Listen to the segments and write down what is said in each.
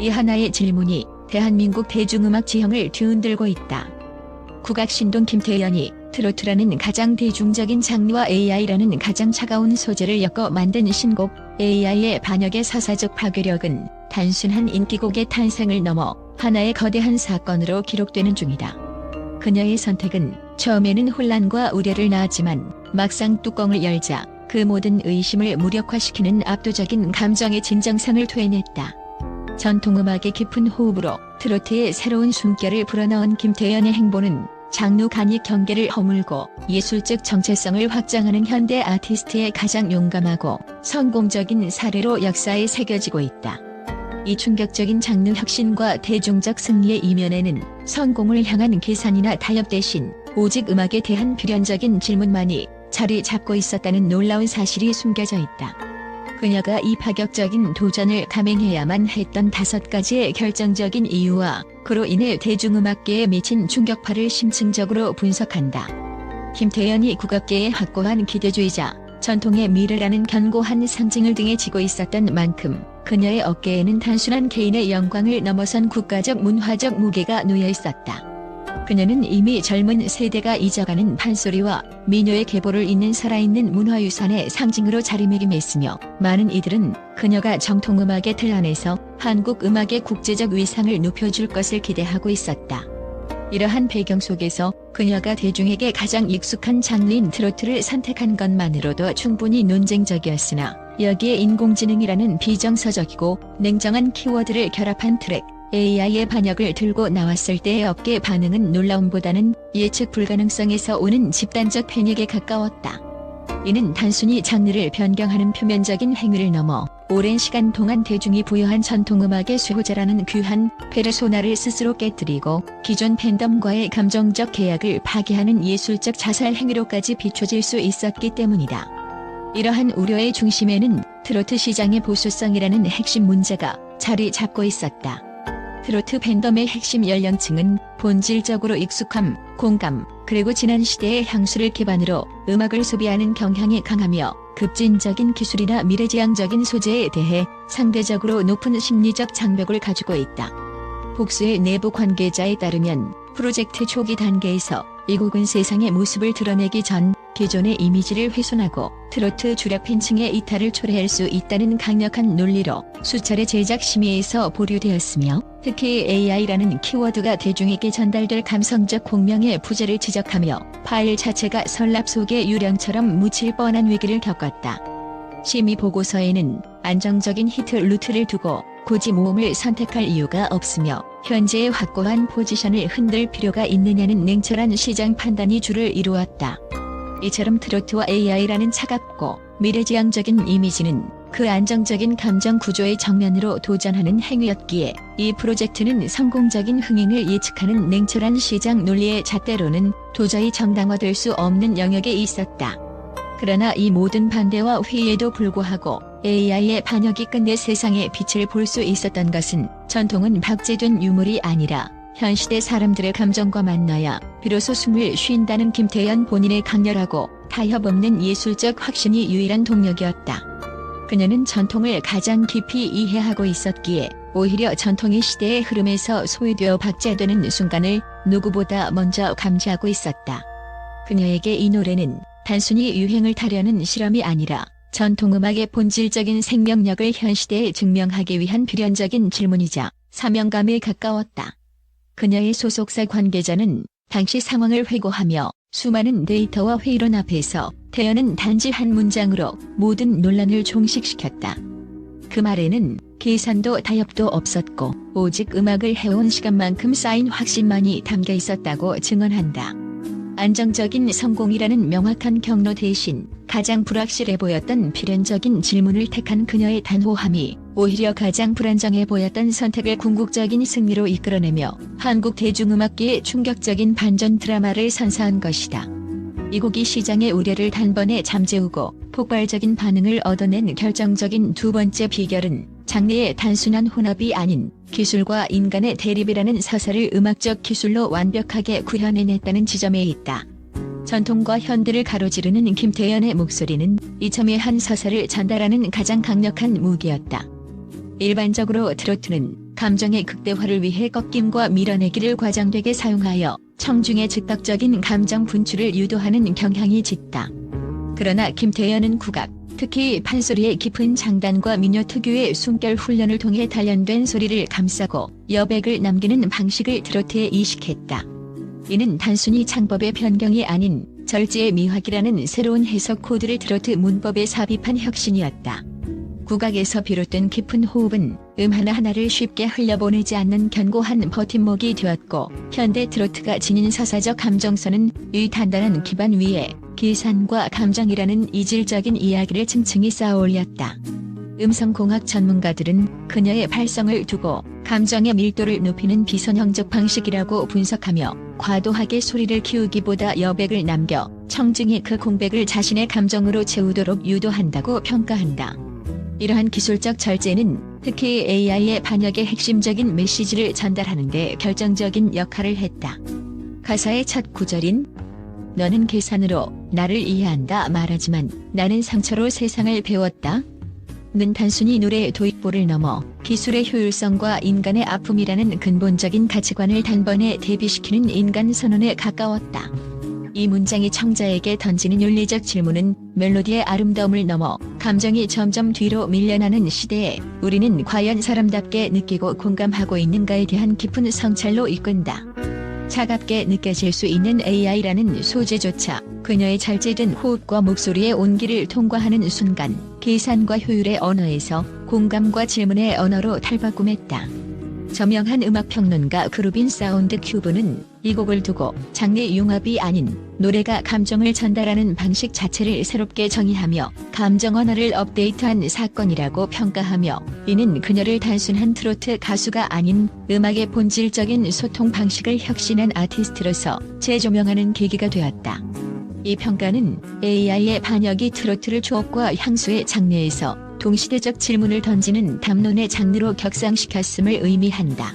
이 하나의 질문이 대한민국 대중음악 지형을 뒤흔들고 있다. 국악신동 김태연이 트로트라는 가장 대중적인 장르와 AI라는 가장 차가운 소재를 엮어 만든 신곡 AI의 반역의 사사적 파괴력은 단순한 인기곡의 탄생을 넘어 하나의 거대한 사건으로 기록되는 중이다. 그녀의 선택은 처음에는 혼란과 우려를 낳았지만 막상 뚜껑을 열자 그 모든 의심을 무력화시키는 압도적인 감정의 진정성을 토해냈다. 전통음악의 깊은 호흡으로 트로트의 새로운 숨결을 불어넣은 김태연의 행보는 장르 간이 경계를 허물고 예술적 정체성을 확장하는 현대 아티스트의 가장 용감하고 성공적인 사례로 역사에 새겨지고 있다. 이 충격적인 장르 혁신과 대중적 승리의 이면에는 성공을 향한 계산이나 타협 대신 오직 음악에 대한 필연적인 질문만이 자리 잡고 있었다는 놀라운 사실이 숨겨져 있다. 그녀가 이 파격적인 도전을 감행해야만 했던 다섯 가지의 결정적인 이유와 그로 인해 대중음악계에 미친 충격파를 심층적으로 분석한다. 김태연이 국악계의 확고한 기대주의자, 전통의 미래라는 견고한 상징을 등에 지고 있었던 만큼 그녀의 어깨에는 단순한 개인의 영광을 넘어선 국가적 문화적 무게가 놓여 있었다. 그녀는 이미 젊은 세대가 잊어가는 판소리와 민요의 계보를 잇는 살아있는 문화유산의 상징으로 자리매김했으며 많은 이들은 그녀가 정통음악의 틀 안에서 한국 음악의 국제적 위상을 높여줄 것을 기대하고 있었다. 이러한 배경 속에서 그녀가 대중에게 가장 익숙한 장르인 트로트를 선택한 것만으로도 충분히 논쟁적이었으나 여기에 인공지능이라는 비정서적이고 냉정한 키워드를 결합한 트랙 AI의 반역을 들고 나왔을 때의 업계 반응은 놀라움보다는 예측 불가능성에서 오는 집단적 패닉에 가까웠다. 이는 단순히 장르를 변경하는 표면적인 행위를 넘어 오랜 시간 동안 대중이 부여한 전통음악의 수호자라는 귀한 페르소나를 스스로 깨뜨리고 기존 팬덤과의 감정적 계약을 파괴하는 예술적 자살 행위로까지 비춰질 수 있었기 때문이다. 이러한 우려의 중심에는 트로트 시장의 보수성이라는 핵심 문제가 자리 잡고 있었다. 트로트 팬덤의 핵심 연령층은 본질적으로 익숙함, 공감, 그리고 지난 시대의 향수를 기반으로 음악을 소비하는 경향이 강하며 급진적인 기술이나 미래지향적인 소재에 대해 상대적으로 높은 심리적 장벽을 가지고 있다. 복수의 내부 관계자에 따르면 프로젝트 초기 단계에서 이 곡은 세상의 모습을 드러내기 전 기존의 이미지를 훼손하고 트로트 주력 팬층의 이탈을 초래할 수 있다는 강력한 논리로 수차례 제작 심의에서 보류되었으며 특히 AI라는 키워드가 대중에게 전달될 감성적 공명의 부재를 지적하며 파일 자체가 설랍 속의 유령처럼 묻힐 뻔한 위기를 겪었다. 심의 보고서에는 안정적인 히트 루트를 두고 굳이 모험을 선택할 이유가 없으며 현재의 확고한 포지션을 흔들 필요가 있느냐는 냉철한 시장 판단이 주를 이루었다. 이처럼 트로트와 AI라는 차갑고 미래지향적인 이미지는 그 안정적인 감정 구조의 정면으로 도전하는 행위였기에 이 프로젝트는 성공적인 흥행을 예측하는 냉철한 시장 논리의 잣대로는 도저히 정당화될 수 없는 영역에 있었다. 그러나 이 모든 반대와 회의에도 불구하고 AI의 반역이 끝내 세상의 빛을 볼 수 있었던 것은 전통은 박제된 유물이 아니라 현 시대 사람들의 감정과 만나야 비로소 숨을 쉰다는 김태연 본인의 강렬하고 타협 없는 예술적 확신이 유일한 동력이었다. 그녀는 전통을 가장 깊이 이해하고 있었기에 오히려 전통의 시대의 흐름에서 소외되어 박제되는 순간을 누구보다 먼저 감지하고 있었다. 그녀에게 이 노래는 단순히 유행을 타려는 실험이 아니라 전통음악의 본질적인 생명력을 현 시대에 증명하기 위한 필연적인 질문이자 사명감에 가까웠다. 그녀의 소속사 관계자는 당시 상황을 회고하며 수많은 데이터와 회의론 앞에서 태연은 단지 한 문장으로 모든 논란을 종식시켰다. 그 말에는 계산도 타협도 없었고 오직 음악을 해온 시간만큼 쌓인 확신만이 담겨 있었다고 증언한다. 안정적인 성공이라는 명확한 경로 대신 가장 불확실해 보였던 필연적인 질문을 택한 그녀의 단호함이 오히려 가장 불안정해 보였던 선택을 궁극적인 승리로 이끌어내며 한국 대중음악계의 충격적인 반전 드라마를 선사한 것이다. 이 곡이 시장의 우려를 단번에 잠재우고 폭발적인 반응을 얻어낸 결정적인 두 번째 비결은 장르의 단순한 혼합이 아닌 기술과 인간의 대립이라는 서사를 음악적 기술로 완벽하게 구현해냈다는 지점에 있다. 전통과 현대를 가로지르는 김태연의 목소리는 이점의 한 서사를 전달하는 가장 강력한 무기였다. 일반적으로 트로트는 감정의 극대화를 위해 꺾임과 밀어내기를 과장되게 사용하여 청중의 즉각적인 감정 분출을 유도하는 경향이 짙다. 그러나 김태현은 국악, 특히 판소리의 깊은 장단과 민요 특유의 숨결 훈련을 통해 단련된 소리를 감싸고 여백을 남기는 방식을 트로트에 이식했다. 이는 단순히 창법의 변경이 아닌 절제의 미학이라는 새로운 해석 코드를 트로트 문법에 삽입한 혁신이었다. 국악에서 비롯된 깊은 호흡은 음 하나하나를 쉽게 흘려보내지 않는 견고한 버팀목이 되었고 현대 트로트가 지닌 서사적 감정선은 이 단단한 기반 위에 계산과 감정이라는 이질적인 이야기를 층층이 쌓아 올렸다. 음성공학 전문가들은 그녀의 발성을 두고 감정의 밀도를 높이는 비선형적 방식이라고 분석하며 과도하게 소리를 키우기보다 여백을 남겨 청중이 그 공백을 자신의 감정으로 채우도록 유도한다고 평가한다. 이러한 기술적 절제는 특히 AI의 반역의 핵심적인 메시지를 전달하는 데 결정적인 역할을 했다. 가사의 첫 구절인 너는 계산으로 나를 이해한다 말하지만 나는 상처로 세상을 배웠다. 는 단순히 노래의 도입부를 넘어 기술의 효율성과 인간의 아픔이라는 근본적인 가치관을 단번에 대비시키는 인간 선언에 가까웠다. 이 문장이 청자에게 던지는 윤리적 질문은 멜로디의 아름다움을 넘어 감정이 점점 뒤로 밀려나는 시대에 우리는 과연 사람답게 느끼고 공감하고 있는가에 대한 깊은 성찰로 이끈다. 차갑게 느껴질 수 있는 AI라는 소재조차 그녀의 절제된 호흡과 목소리의 온기를 통과하는 순간 계산과 효율의 언어에서 공감과 질문의 언어로 탈바꿈했다. 저명한 음악평론가 그루빈 사운드 큐브는 이 곡을 두고 장르 융합이 아닌 노래가 감정을 전달하는 방식 자체를 새롭게 정의하며 감정 언어를 업데이트한 사건이라고 평가하며 이는 그녀를 단순한 트로트 가수가 아닌 음악의 본질적인 소통 방식을 혁신한 아티스트로서 재조명하는 계기가 되었다. 이 평가는 AI의 반역이 트로트를 추억과 향수의 장르에서 동시대적 질문을 던지는 담론의 장르로 격상시켰음을 의미한다.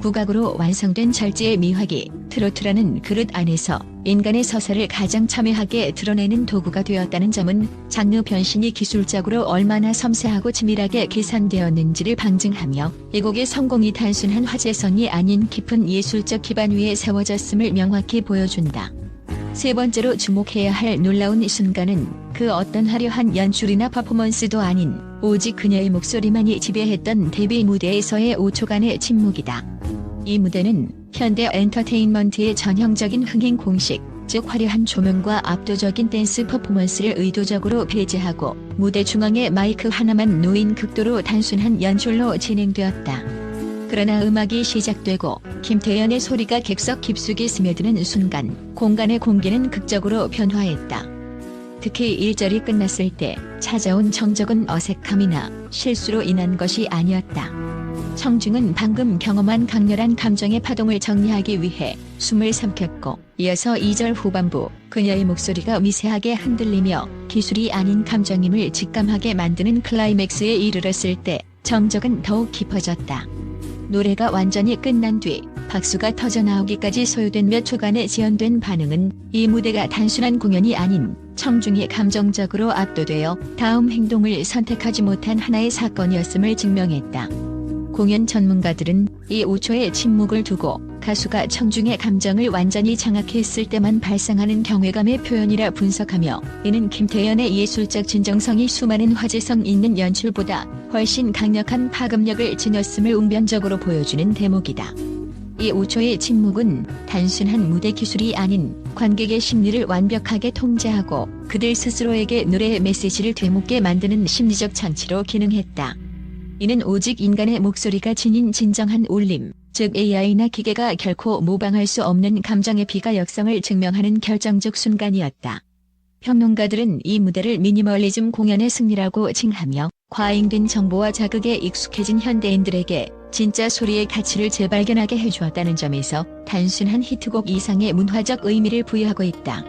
국악으로 완성된 절제의 미학이 트로트라는 그릇 안에서 인간의 서사를 가장 참여하게 드러내는 도구가 되었다는 점은 장르 변신이 기술적으로 얼마나 섬세하고 치밀하게 계산되었는지를 방증하며 이 곡의 성공이 단순한 화제성이 아닌 깊은 예술적 기반 위에 세워졌음을 명확히 보여준다. 세 번째로 주목해야 할 놀라운 이 순간은 그 어떤 화려한 연출이나 퍼포먼스도 아닌 오직 그녀의 목소리만이 지배했던 데뷔 무대에서의 5초간의 침묵이다. 이 무대는 현대 엔터테인먼트의 전형적인 흥행 공식, 즉 화려한 조명과 압도적인 댄스 퍼포먼스를 의도적으로 배제하고 무대 중앙에 마이크 하나만 놓인 극도로 단순한 연출로 진행되었다. 그러나 음악이 시작되고 김태연의 소리가 객석 깊숙이 스며드는 순간 공간의 공기는 극적으로 변화했다. 특히 1절이 끝났을 때 찾아온 정적은 어색함이나 실수로 인한 것이 아니었다. 청중은 방금 경험한 강렬한 감정의 파동을 정리하기 위해 숨을 삼켰고 이어서 2절 후반부 그녀의 목소리가 미세하게 흔들리며 기술이 아닌 감정임을 직감하게 만드는 클라이맥스에 이르렀을 때 정적은 더욱 깊어졌다. 노래가 완전히 끝난 뒤 박수가 터져나오기까지 소요된 몇 초간의 지연된 반응은 이 무대가 단순한 공연이 아닌 청중이 감정적으로 압도되어 다음 행동을 선택하지 못한 하나의 사건이었음을 증명했다. 공연 전문가들은 이 5초의 침묵을 두고 가수가 청중의 감정을 완전히 장악했을 때만 발생하는 경외감의 표현이라 분석하며 이는 김태연의 예술적 진정성이 수많은 화제성 있는 연출보다 훨씬 강력한 파급력을 지녔음을 웅변적으로 보여주는 대목이다. 이 5초의 침묵은 단순한 무대 기술이 아닌 관객의 심리를 완벽하게 통제하고 그들 스스로에게 노래의 메시지를 되묻게 만드는 심리적 장치로 기능했다. 이는 오직 인간의 목소리가 지닌 진정한 울림, 즉 AI나 기계가 결코 모방할 수 없는 감정의 비가역성을 증명하는 결정적 순간이었다. 평론가들은 이 무대를 미니멀리즘 공연의 승리라고 칭하며 과잉된 정보와 자극에 익숙해진 현대인들에게 진짜 소리의 가치를 재발견하게 해주었다는 점에서 단순한 히트곡 이상의 문화적 의미를 부여하고 있다.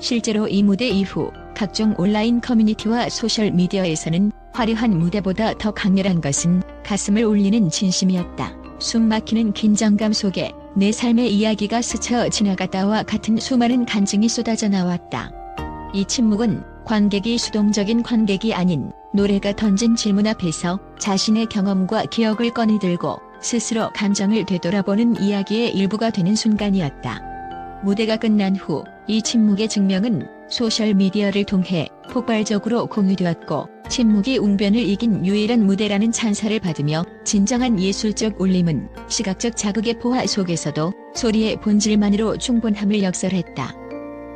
실제로 이 무대 이후 각종 온라인 커뮤니티와 소셜미디어에서는 화려한 무대보다 더 강렬한 것은 가슴을 울리는 진심이었다. 숨 막히는 긴장감 속에 내 삶의 이야기가 스쳐 지나갔다와 같은 수많은 간증이 쏟아져 나왔다. 이 침묵은 관객이 수동적인 관객이 아닌 노래가 던진 질문 앞에서 자신의 경험과 기억을 꺼내들고 스스로 감정을 되돌아보는 이야기의 일부가 되는 순간이었다. 무대가 끝난 후 이 침묵의 증명은 소셜미디어를 통해 폭발적으로 공유되었고 침묵이 웅변을 이긴 유일한 무대라는 찬사를 받으며 진정한 예술적 울림은 시각적 자극의 포화 속에서도 소리의 본질만으로 충분함을 역설했다.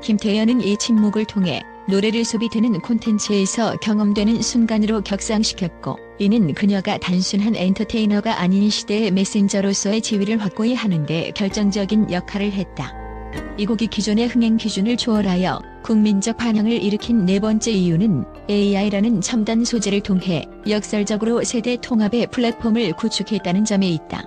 김태현은 이 침묵을 통해 노래를 소비되는 콘텐츠에서 경험되는 순간으로 격상시켰고 이는 그녀가 단순한 엔터테이너가 아닌 시대의 메신저로서의 지위를 확고히 하는데 결정적인 역할을 했다. 이 곡이 기존의 흥행 기준을 초월하여 국민적 반향을 일으킨 네 번째 이유는 AI라는 첨단 소재를 통해 역설적으로 세대 통합의 플랫폼을 구축했다는 점에 있다.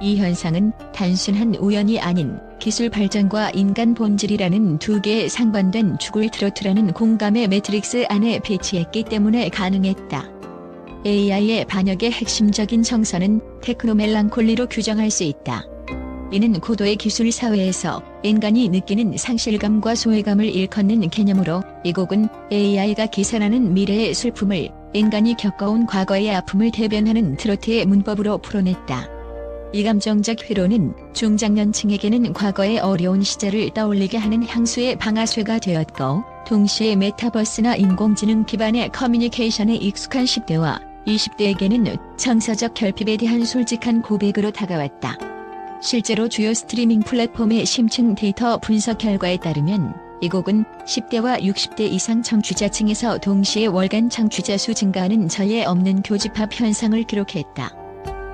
이 현상은 단순한 우연이 아닌 기술 발전과 인간 본질이라는 두 개의 상반된 축을 트로트라는 공감의 매트릭스 안에 배치했기 때문에 가능했다. AI의 반역의 핵심적인 정서는 테크노멜랑콜리로 규정할 수 있다. 이는 고도의 기술 사회에서 인간이 느끼는 상실감과 소외감을 일컫는 개념으로 이 곡은 AI가 기산하는 미래의 슬픔을 인간이 겪어온 과거의 아픔을 대변하는 트로트의 문법으로 풀어냈다. 이 감정적 회로는 중장년층에게는 과거의 어려운 시절을 떠올리게 하는 향수의 방아쇠가 되었고 동시에 메타버스나 인공지능 기반의 커뮤니케이션에 익숙한 10대와 20대에게는 정서적 결핍에 대한 솔직한 고백으로 다가왔다. 실제로 주요 스트리밍 플랫폼의 심층 데이터 분석 결과에 따르면 이 곡은 10대와 60대 이상 청취자층에서 동시에 월간 청취자 수 증가하는 저에 없는 교집합 현상을 기록했다.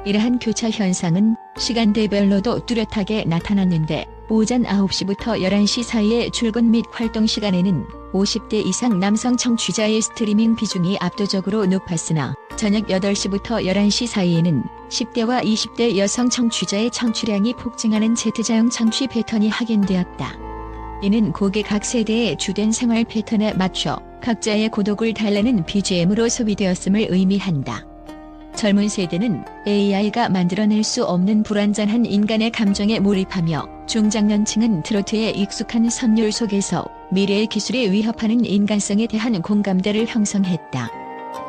이러한 교차 현상은 시간대별로도 뚜렷하게 나타났는데 오전 9시부터 11시 사이의 출근 및 활동 시간에는 50대 이상 남성 청취자의 스트리밍 비중이 압도적으로 높았으나 저녁 8시부터 11시 사이에는 10대와 20대 여성 청취자의 청취량이 폭증하는 Z자형 청취 패턴이 확인되었다. 이는 곡의 각 세대의 주된 생활 패턴에 맞춰 각자의 고독을 달래는 BGM으로 소비되었음을 의미한다. 젊은 세대는 AI가 만들어낼 수 없는 불완전한 인간의 감정에 몰입하며 중장년층은 트로트의 익숙한 선율 속에서 미래의 기술에 위협하는 인간성에 대한 공감대를 형성했다.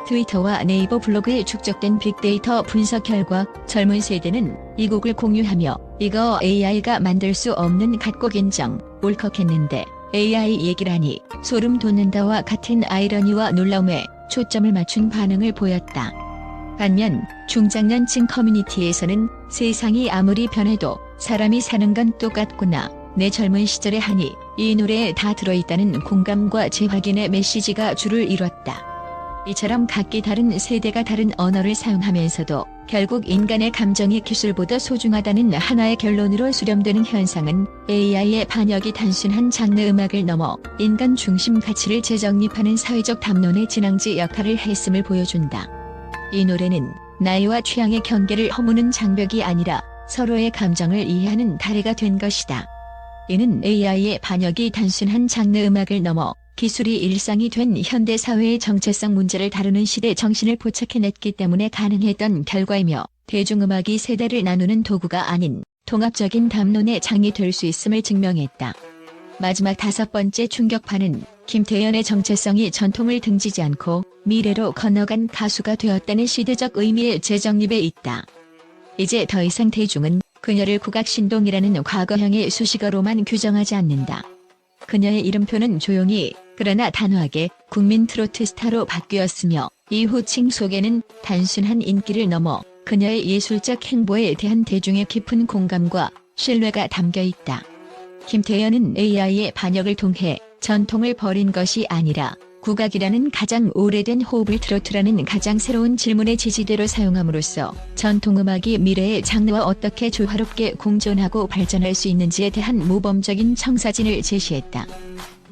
트위터와 네이버 블로그에 축적된 빅데이터 분석 결과 젊은 세대는 이 곡을 공유하며 이거 AI가 만들 수 없는 갓곡 인정 울컥했는데 AI 얘기라니 소름 돋는다와 같은 아이러니와 놀라움에 초점을 맞춘 반응을 보였다. 반면 중장년층 커뮤니티에서는 세상이 아무리 변해도 사람이 사는 건 똑같구나. 내 젊은 시절의 한이 이 노래에 다 들어있다는 공감과 재확인의 메시지가 줄을 이뤘다. 이처럼 각기 다른 세대가 다른 언어를 사용하면서도 결국 인간의 감정이 기술보다 소중하다는 하나의 결론으로 수렴되는 현상은 AI의 반역이 단순한 장르 음악을 넘어 인간 중심 가치를 재정립하는 사회적 담론의 진앙지 역할을 했음을 보여준다. 이 노래는 나이와 취향의 경계를 허무는 장벽이 아니라 서로의 감정을 이해하는 다리가 된 것이다. 이는 AI의 반역이 단순한 장르 음악을 넘어 기술이 일상이 된 현대 사회의 정체성 문제를 다루는 시대 정신을 포착해냈기 때문에 가능했던 결과이며 대중음악이 세대를 나누는 도구가 아닌 통합적인 담론의 장이 될 수 있음을 증명했다. 마지막 다섯 번째 충격파는 김태연의 정체성이 전통을 등지지 않고 미래로 건너간 가수가 되었다는 시대적 의미의 재정립에 있다. 이제 더 이상 대중은 그녀를 국악신동이라는 과거형의 수식어로만 규정하지 않는다. 그녀의 이름표는 조용히 그러나 단호하게 국민 트로트 스타로 바뀌었으며 이 호칭 속에는 단순한 인기를 넘어 그녀의 예술적 행보에 대한 대중의 깊은 공감과 신뢰가 담겨 있다. 김태연은 AI의 반역을 통해 전통을 버린 것이 아니라 국악이라는 가장 오래된 호흡을 트로트라는 가장 새로운 질문의 지지대로 사용함으로써 전통음악이 미래의 장르와 어떻게 조화롭게 공존하고 발전할 수 있는지에 대한 모범적인 청사진을 제시했다.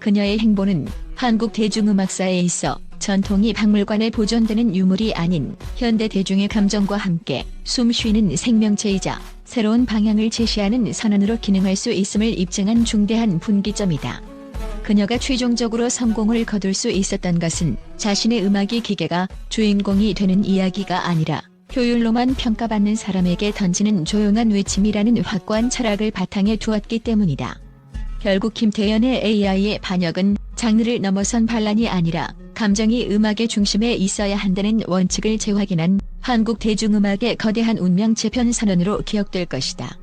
그녀의 행보는 한국 대중음악사에 있어 전통이 박물관에 보존되는 유물이 아닌 현대 대중의 감정과 함께 숨쉬는 생명체이자 새로운 방향을 제시하는 선언으로 기능할 수 있음을 입증한 중대한 분기점이다. 그녀가 최종적으로 성공을 거둘 수 있었던 것은 자신의 음악이 기계가 주인공이 되는 이야기가 아니라 효율로만 평가받는 사람에게 던지는 조용한 외침이라는 확고한 철학을 바탕에 두었기 때문이다. 결국 김태연의 AI의 반역은 장르를 넘어선 반란이 아니라 감정이 음악의 중심에 있어야 한다는 원칙을 재확인한 한국 대중음악의 거대한 운명 재편 선언으로 기억될 것이다.